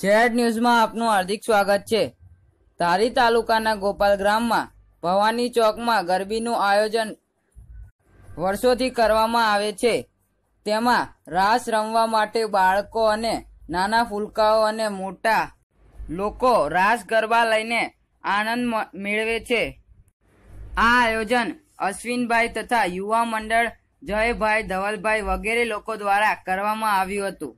Zed ન્યૂઝમાં આપનું હાર્દિક સ્વાગત છે. ધારી તાલુકાના ગોપાલ ગ્રામમાં ભવાની ચોકમાં ગરબીનું આયોજન વર્ષોથી કરવામાં આવે છે. તેમાં રાસ રમવા માટે બાળકો અને નાના ફૂલકાઓ અને મોટા લોકો રાસ ગરબા લઈને આનંદ મેળવે છે. આ આયોજન અશ્વિનભાઈ તથા યુવા મંડળ જયભાઈ ધવલભાઈ વગેરે લોકો દ્વારા કરવામાં આવ્યું હતું.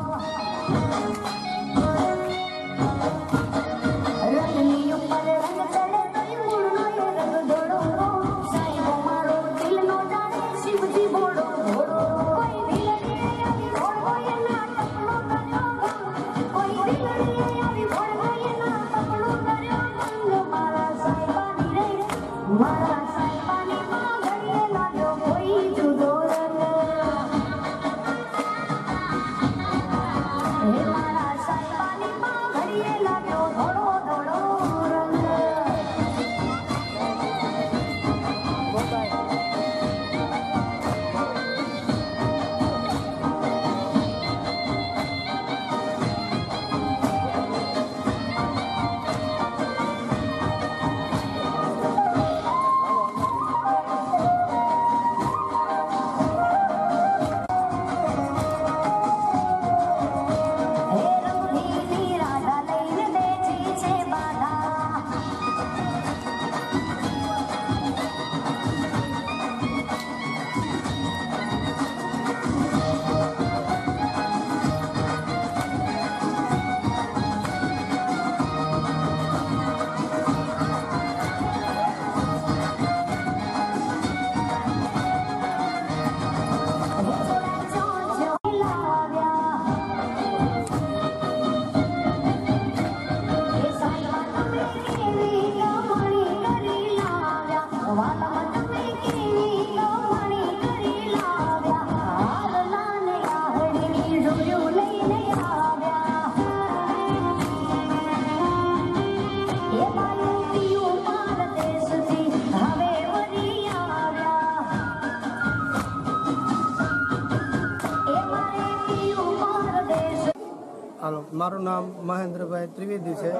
the હાલો, મારું નામ મહેન્દ્રભાઈ ત્રિવેદી છે.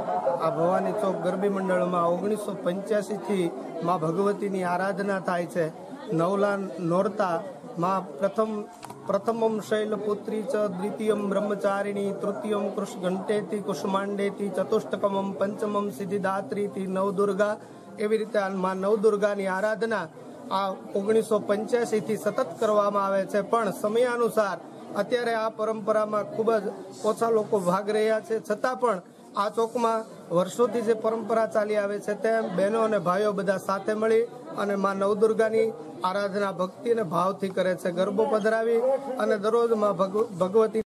આ ભવાની ચોક ગરબી મંડળમાં ઓગણીસો પંચ્યાસીથી મા ભગવતીની આરાધના થાય છે. નવલા નોરતા મા પ્રથમ, પ્રથમમ શૈલપુત્રી ચ દ્વિતીયમ બ્રહ્મચારિણી, તૃતીયમ કૃષ્ણઘંટેથી કુષ્માંડેથી, ચતુષ્ટકમમ પંચમમ સિદ્ધિદાત્રીથી નવદુર્ગા. એવી રીતે મા નવદુર્ગાની આરાધના આ ઓગણીસો પંચ્યાસીથી સતત કરવામાં આવે છે. પણ સમયાનુસાર અત્યારે આ પરંપરામાં ખૂબ જ ઓછા લોકો ભાગ રહ્યા છે. છતાં પણ આ ચોકમાં વર્ષોથી જે પરંપરા ચાલી આવે છે તેમ બહેનો અને ભાઈઓ બધા સાથે મળી અને માં નવદુર્ગાની આરાધના ભક્તિ અને ભાવથી કરે છે. ગરબો પધરાવી અને દરરોજમાં ભગવ- ભગવતી